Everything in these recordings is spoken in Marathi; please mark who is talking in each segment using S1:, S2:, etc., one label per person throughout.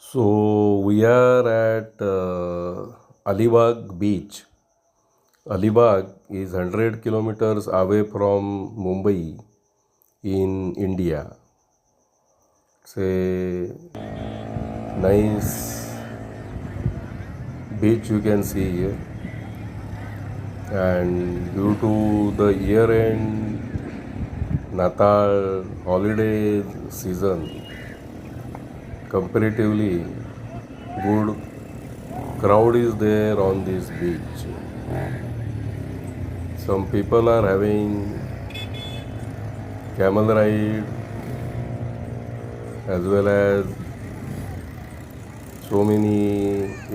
S1: So we are at uh, Alibag beach. Alibag is 100 kilometers away from Mumbai in India. It's a nice beach you can see here. And due to the year end Natal holiday season, comparatively good crowd is there on this beach some people are having camel ride as well as so many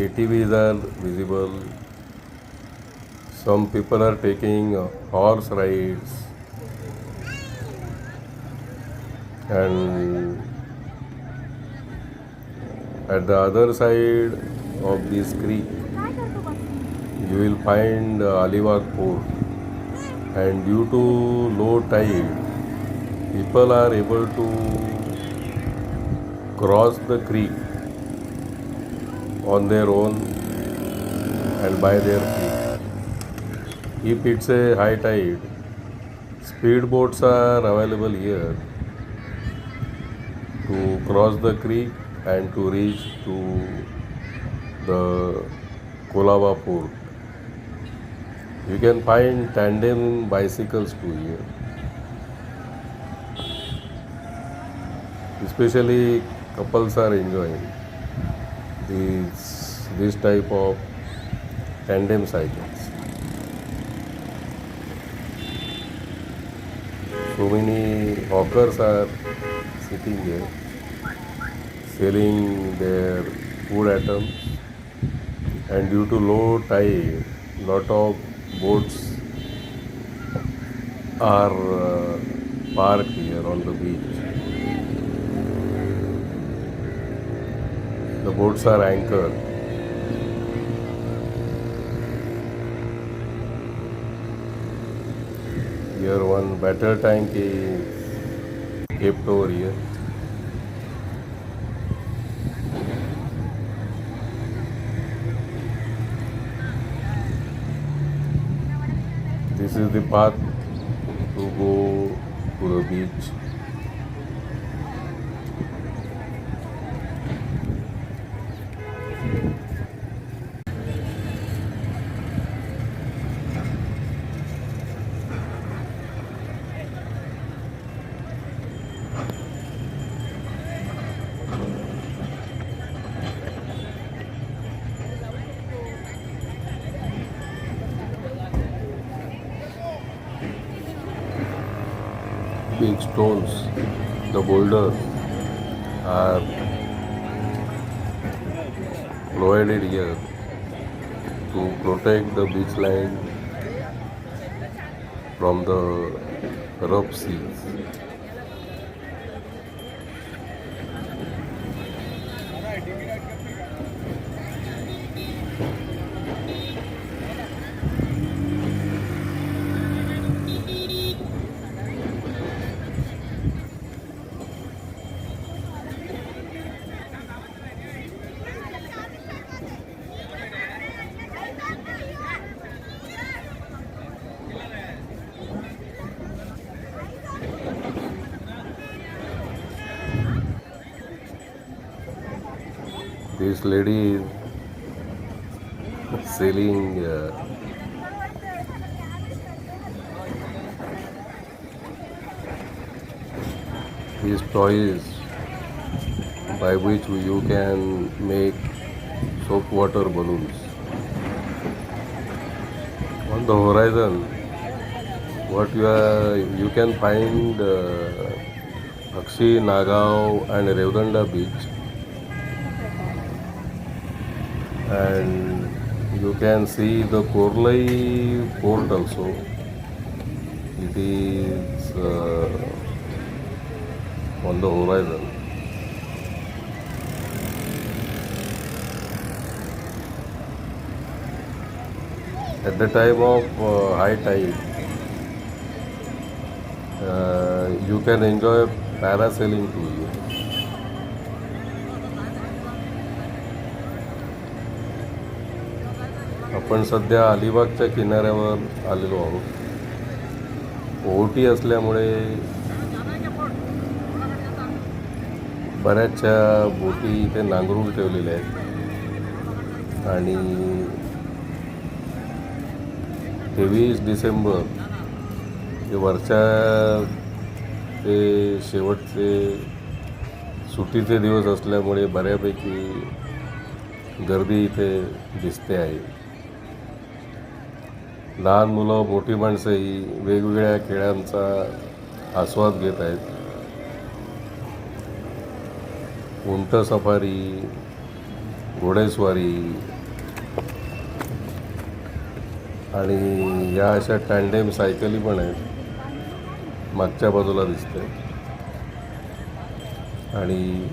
S1: atvs are visible some people are taking horse rides and at the other side of this creek, you will find uh, Alibag Port. And due to low tide, people are able to cross the creek on their own and by their feet. If it's a high tide, speed boats are available here to cross the creek and to reach to the Kolaba port. You can find tandem bicycles too here. Especially couples are enjoying these this type of tandem cycles. So many hawkers are sitting here selling their food items and due to low tide lot of boats are uh, parked here on the beach. The boats are anchored. Here one battle tank is kept over here This is the path to go to the beach. Big stones, the boulders are provided here to protect the beach line from the rough seas. This lady is selling uh, these toys by which you can make soap water balloons. On the horizon, what you are, you can find uh, Akshi, Nagaon and Revdanda beach and you can see the Korlai port also. It is uh, on the horizon. At the time of uh, high tide, uh, you can enjoy parasailing too. आपण सध्या अलिबागच्या किनाऱ्यावर आलेलो आहोत. ओहोटी असल्यामुळे बऱ्याचशा बोटी इथे नांगरून ठेवलेल्या आहेत. आणि तेवीस डिसेंबर हे वरच्या ते शेवटचे सुट्टीचे दिवस असल्यामुळे बऱ्यापैकी गर्दी इथे दिसते आहे. लहान मुलं मोठी माणसंही वेगवेगळ्या खेळांचा आस्वाद घेत आहेत. उंट सफारी घोडेस्वारी आणि या अशा टँडेम सायकली पण आहेत. मागच्या बाजूला दिसते आणि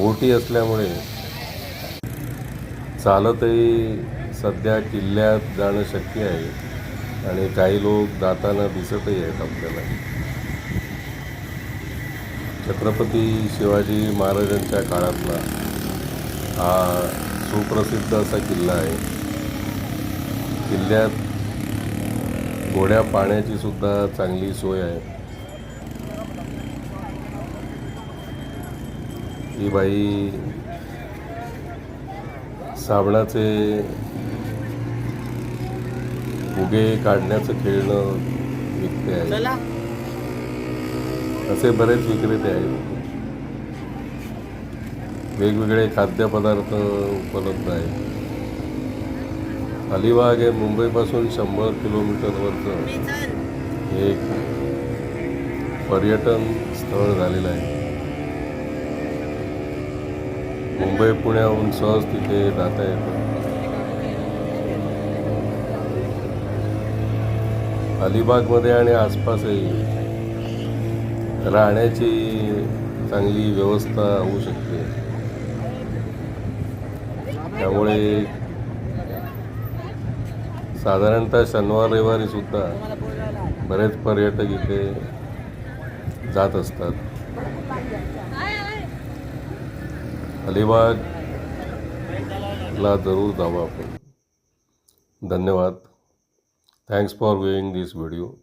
S1: ओटी असल्यामुळे चालतही सध्या किल्ल्यात जाणं शक्य आहे. आणि काही लोक जाताना दिसतही आहेत आपल्याला. छत्रपती शिवाजी महाराजांच्या काळातला हा सुप्रसिद्ध असा किल्ला आहे. किल्ल्यात गोड्या पाण्याची सुद्धा चांगली सोय आहे. ही बाई साबणाचे फुगे काढण्याचं खेळणं विकते आहे. असे बरेच विक्रेते आहेत. वेगवेगळे खाद्यपदार्थ उपलब्ध आहेत. अलिबाग हे मुंबईपासून शंभर किलोमीटरवरचं एक पर्यटन स्थळ झालेलं आहे. मुंबई पुण्याहून सहज तिथे जाता येतं. अलिबागमध्ये आणि आसपासही राहण्याची चांगली व्यवस्था होऊ शकते. त्यामुळे साधारणतः शनिवार रविवारी सुद्धा बरेच पर्यटक इथे जात असतात. अलिबागला जरूर जावं आपण. धन्यवाद. Thanks for viewing this video.